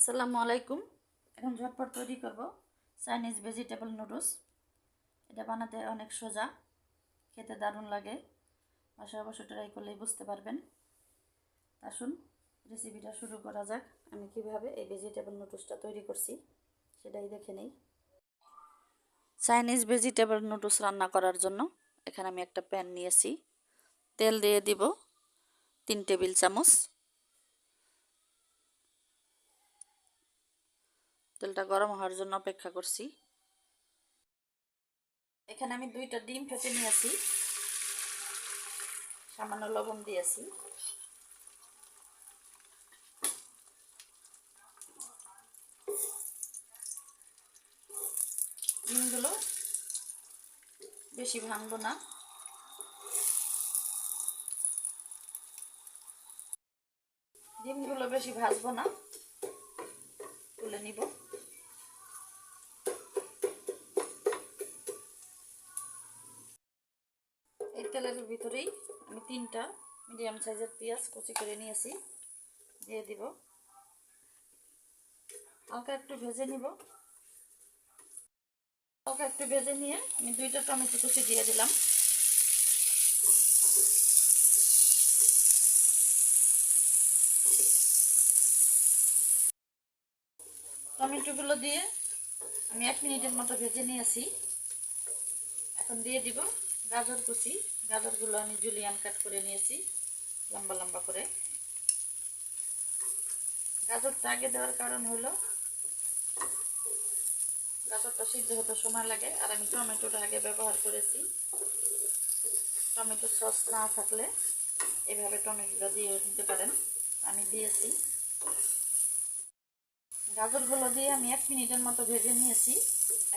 আসসালামু আলাইকুম। এখন ঝটপট তৈরি করব চাইনিজ ভেজিটেবল নুডলস এটা বানাতে অনেক সোজা, খেতে দারুণ লাগে। বাসায় অবশ্য ট্রাই করলেই বুঝতে পারবেন। আসুন রেসিপিটা শুরু করা যাক। আমি কীভাবে এই ভেজিটেবল নুডলসটা তৈরি করছি, সেটাই দেখে নেই। চাইনিজ ভেজিটেবল নুডলস রান্না করার জন্য এখানে আমি একটা প্যান নিয়েছি। তেল দিয়ে দিব তিন টেবিল চামচ। তেলটা গরম হওয়ার জন্য অপেক্ষা করছি। এখানে আমি দুইটা ডিম ফেটে নিয়েছি। সামান্য লবণ দিয়েছি। ডিমগুলো বেশি ভাঙবো না। ডিমগুলো বেশি ভাজবো না। তুলে নিব। তেলের ভিতরেই আমি তিনটা মিডিয়াম সাইজের পেঁয়াজ কুচি করে নিয়েছি, দিয়ে দিব। হালকা একটু ভেজে নিব। হালকা একটু ভেজে নিয়ে আমি দুইটা টমেটো কুচি দিয়ে দিলাম। টমেটোগুলো দিয়ে আমি এক মিনিটের মতো ভেজে নিয়ে নিয়েছি। এখন দিয়ে দিব গাজর কুচি। গাজরগুলো আমি জুলিয়ান কাট করে নিয়েছি, লম্বা লম্বা করে। গাজরটা আগে দেওয়ার কারণ হলো, গাজরটা সিদ্ধ হতে সময় লাগে, আর আমি টমেটোটা আগে ব্যবহার করেছি। টমেটো সস না থাকলে এভাবে টমেটোটা দিয়ে দিতে পারেন, আমি দিয়েছি। গাজরগুলো দিয়ে আমি এক মিনিটের মতো ভেজে নিয়েছি।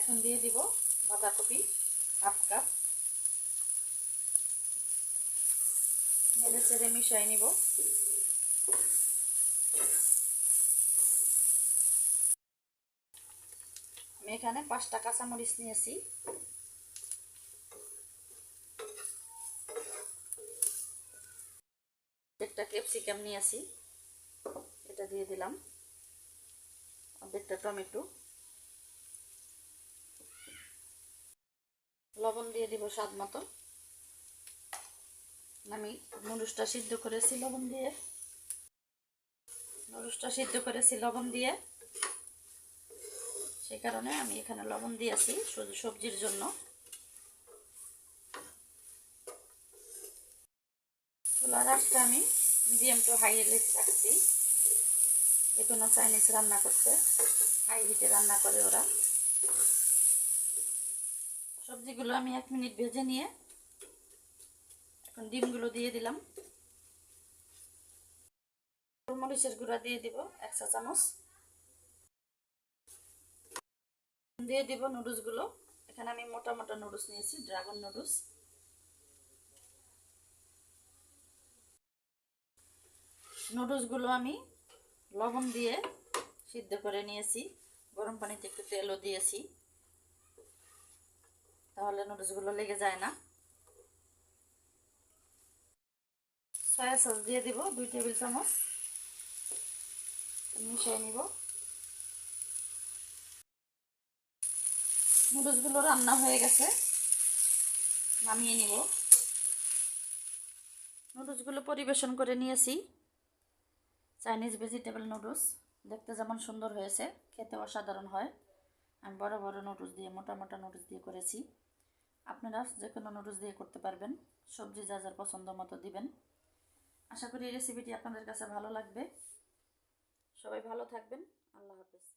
এখন দিয়ে দিব বাঁধাকপি, হাফ কাপ। নেড়ে মিশাই নিব। আমি এখানে পাঁচটা কাঁচামরিচ নিয়েছি। একটা ক্যাপসিকাম নিয়েছি। এটা দিয়ে দিলাম। অর্ধেকটা টমেটো। লবণ দিয়ে দিব স্বাদ মতো। আমি নুডলসটা সিদ্ধ করেছি লবণ দিয়ে। নুডলসটা সিদ্ধ করেছি লবণ দিয়ে। সেই কারণে আমি এখানে লবণ দিয়েছি সবজির জন্য। চুলার আঁচটা আমি মিডিয়াম টু হাই রাখছি। যে কোনো চাইনিজ রান্না করতে হাই হিটে রান্না করে ওরা। সবজিগুলো আমি এক মিনিট ভেজে নিয়ে এখন ডিমগুলো দিয়ে দিলাম। মরিচের গুঁড়া দিয়ে দিব, এক চা চামচ। দিয়ে দিব নুডলসগুলো। এখানে আমি মোটা মোটা নুডলস নিয়েছি, ড্রাগন নুডলস। নুডলসগুলো আমি লবণ দিয়ে সিদ্ধ করে নিয়েছি। গরম পানিতে একটু তেলও দিয়েছি। তাহলে নুডলসগুলো লেগে যায় না। সয়া সস দিয়ে দিব, দুই টেবিল চামচ। মিশিয়ে নিব। নুডলসগুলো রান্না হয়ে গেছে। নামিয়ে নিব। নুডলসগুলো পরিবেশন করে নিয়েছি। Chinese vegetable noodles. দেখতে যেমন সুন্দর হয়েছে খেতে অসাধারণ হয়। আমি বড় বড় নুডলস দিয়ে, মোটা মোটা নুডলস দিয়ে করেছি। আপনারা যে কোনো নুডলস দিয়ে করতে পারবেন। সবজি যা যার পছন্দ মতো দিবেন। আশা করি এই রেসিপিটি আপনাদের কাছে ভালো লাগবে। সবাই ভালো থাকবেন। আল্লাহ হাফেজ।